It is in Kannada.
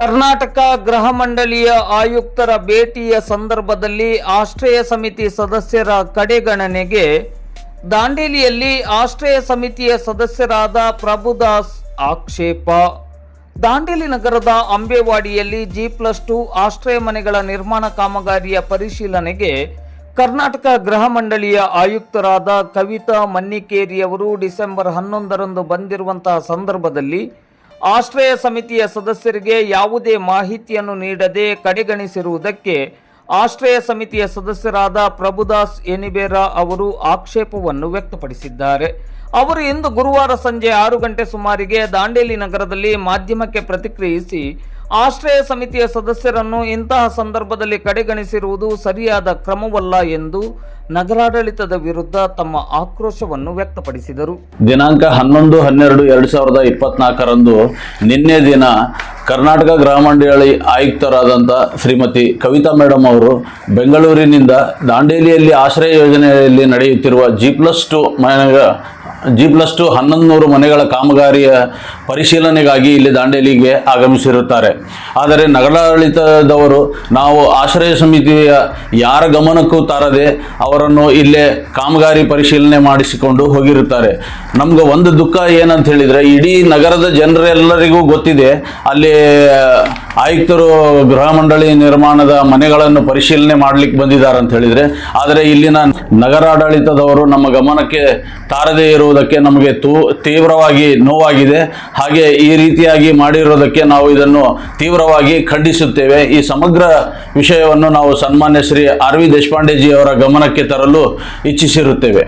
ಕರ್ನಾಟಕ ಗೃಹ ಮಂಡಳಿಯ ಆಯುಕ್ತರ ಭೇಟಿಯ ಸಂದರ್ಭದಲ್ಲಿ ಆಶ್ರಯ ಸಮಿತಿ ಸದಸ್ಯರ ಕಡೆಗಣನೆಗೆ ದಾಂಡೇಲಿಯಲ್ಲಿ ಆಶ್ರಯ ಸಮಿತಿಯ ಸದಸ್ಯರಾದ ಪ್ರಭುದಾಸ್ ಆಕ್ಷೇಪ. ದಾಂಡೇಲಿ ನಗರದ ಅಂಬೇವಾಡಿಯಲ್ಲಿ ಜಿ ಪ್ಲಸ್ ಟು ಆಶ್ರಯ ಮನೆಗಳ ನಿರ್ಮಾಣ ಕಾಮಗಾರಿಯ ಪರಿಶೀಲನೆಗೆ ಕರ್ನಾಟಕ ಗೃಹ ಮಂಡಳಿಯ ಆಯುಕ್ತರಾದ ಕವಿತಾ ಮನ್ನಿಕೇರಿಯವರು ಡಿಸೆಂಬರ್ ಹನ್ನೊಂದರಂದು ಬಂದಿರುವಂತಹ ಸಂದರ್ಭದಲ್ಲಿ ಆಶ್ರಯ ಸಮಿತಿಯ ಸದಸ್ಯರಿಗೆ ಯಾವುದೇ ಮಾಹಿತಿಯನ್ನು ನೀಡದೆ ಕಡೆಗಣಿಸಿರುವುದಕ್ಕೆ ಆಶ್ರಯ ಸಮಿತಿಯ ಸದಸ್ಯರಾದ ಪ್ರಭುದಾಸ್ ಎನಿಬೇರಾ ಅವರು ಆಕ್ಷೇಪವನ್ನು ವ್ಯಕ್ತಪಡಿಸಿದ್ದಾರೆ. ಅವರು ಇಂದು ಗುರುವಾರ ಸಂಜೆ ಆರು ಗಂಟೆ ಸುಮಾರಿಗೆ ದಾಂಡೇಲಿ ನಗರದಲ್ಲಿ ಮಾಧ್ಯಮಕ್ಕೆ ಪ್ರತಿಕ್ರಿಯಿಸಿ ಆಶ್ರಯ ಸಮಿತಿಯ ಸದಸ್ಯರನ್ನು ಇಂತಹ ಸಂದರ್ಭದಲ್ಲಿ ಕಡೆಗಣಿಸಿರುವುದು ಸರಿಯಾದ ಕ್ರಮವಲ್ಲ ಎಂದು ನಗರಾಡಳಿತದ ವಿರುದ್ಧ ತಮ್ಮ ಆಕ್ರೋಶವನ್ನು ವ್ಯಕ್ತಪಡಿಸಿದರು. ದಿನಾಂಕ ಹನ್ನೊಂದು, ಹನ್ನೆರಡು, ಎರಡು ಸಾವಿರದ ಇಪ್ಪತ್ನಾಲ್ಕರಂದು ನಿನ್ನೆ ದಿನ ಕರ್ನಾಟಕ ಗ್ರಾಮಾಂಡಳಿ ಮಂಡಳಿ ಆಯುಕ್ತರಾದಂಥ ಶ್ರೀಮತಿ ಕವಿತಾ ಮೇಡಮ್ ಅವರು ಬೆಂಗಳೂರಿನಿಂದ ದಾಂಡೇಲಿಯಲ್ಲಿ ಆಶ್ರಯ ಯೋಜನೆಯಲ್ಲಿ ನಡೆಯುತ್ತಿರುವ ಜಿ ಪ್ಲಸ್ ಟು ಮನೆಗ ಜಿ ಪ್ಲಸ್ ಟು ಹನ್ನೊಂದು ನೂರು ಮನೆಗಳ ಕಾಮಗಾರಿಯ ಪರಿಶೀಲನೆಗಾಗಿ ಇಲ್ಲಿ ದಾಂಡೇಲಿಗೆ ಆಗಮಿಸಿರುತ್ತಾರೆ. ಆದರೆ ನಗರಾಡಳಿತದವರು ನಾವು ಆಶ್ರಯ ಸಮಿತಿಯ ಯಾರ ಗಮನಕ್ಕೂ ತಾರದೆ ಅವರನ್ನು ಇಲ್ಲೇ ಕಾಮಗಾರಿ ಪರಿಶೀಲನೆ ಮಾಡಿಸಿಕೊಂಡು ಹೋಗಿರುತ್ತಾರೆ. ನಮ್ಗೆ ಒಂದು ದುಃಖ ಏನಂತ ಹೇಳಿದರೆ, ಇಡೀ ನಗರದ ಜನರೆಲ್ಲರಿಗೂ ಗೊತ್ತಿದೆ, ಅಲ್ಲಿ ಆಯುಕ್ತರು ಗೃಹ ಮಂಡಳಿ ನಿರ್ಮಾಣದ ಮನೆಗಳನ್ನು ಪರಿಶೀಲನೆ ಮಾಡಲಿಕ್ಕೆ ಬಂದಿದ್ದಾರೆ ಅಂತ ಹೇಳಿದರೆ, ಆದರೆ ಇಲ್ಲಿನ ನಗರಾಡಳಿತದವರು ನಮ್ಮ ಗಮನಕ್ಕೆ ತಾರದೇ ಇರುವುದಕ್ಕೆ ನಮಗೆ ತೂ, ತೀವ್ರವಾಗಿ ನೋವಾಗಿದೆ. ಹಾಗೆ ಈ ರೀತಿಯಾಗಿ ಮಾಡಿರುವುದಕ್ಕೆ ನಾವು ಇದನ್ನು ತೀವ್ರವಾಗಿ ಖಂಡಿಸುತ್ತೇವೆ. ಈ ಸಮಗ್ರ ವಿಷಯವನ್ನು ನಾವು ಸನ್ಮಾನ್ಯ ಶ್ರೀ ಆರ್ ವಿ ದೇಶಪಾಂಡೆಜಿ ಅವರ ಗಮನಕ್ಕೆ ತರಲು ಇಚ್ಛಿಸಿರುತ್ತೇವೆ.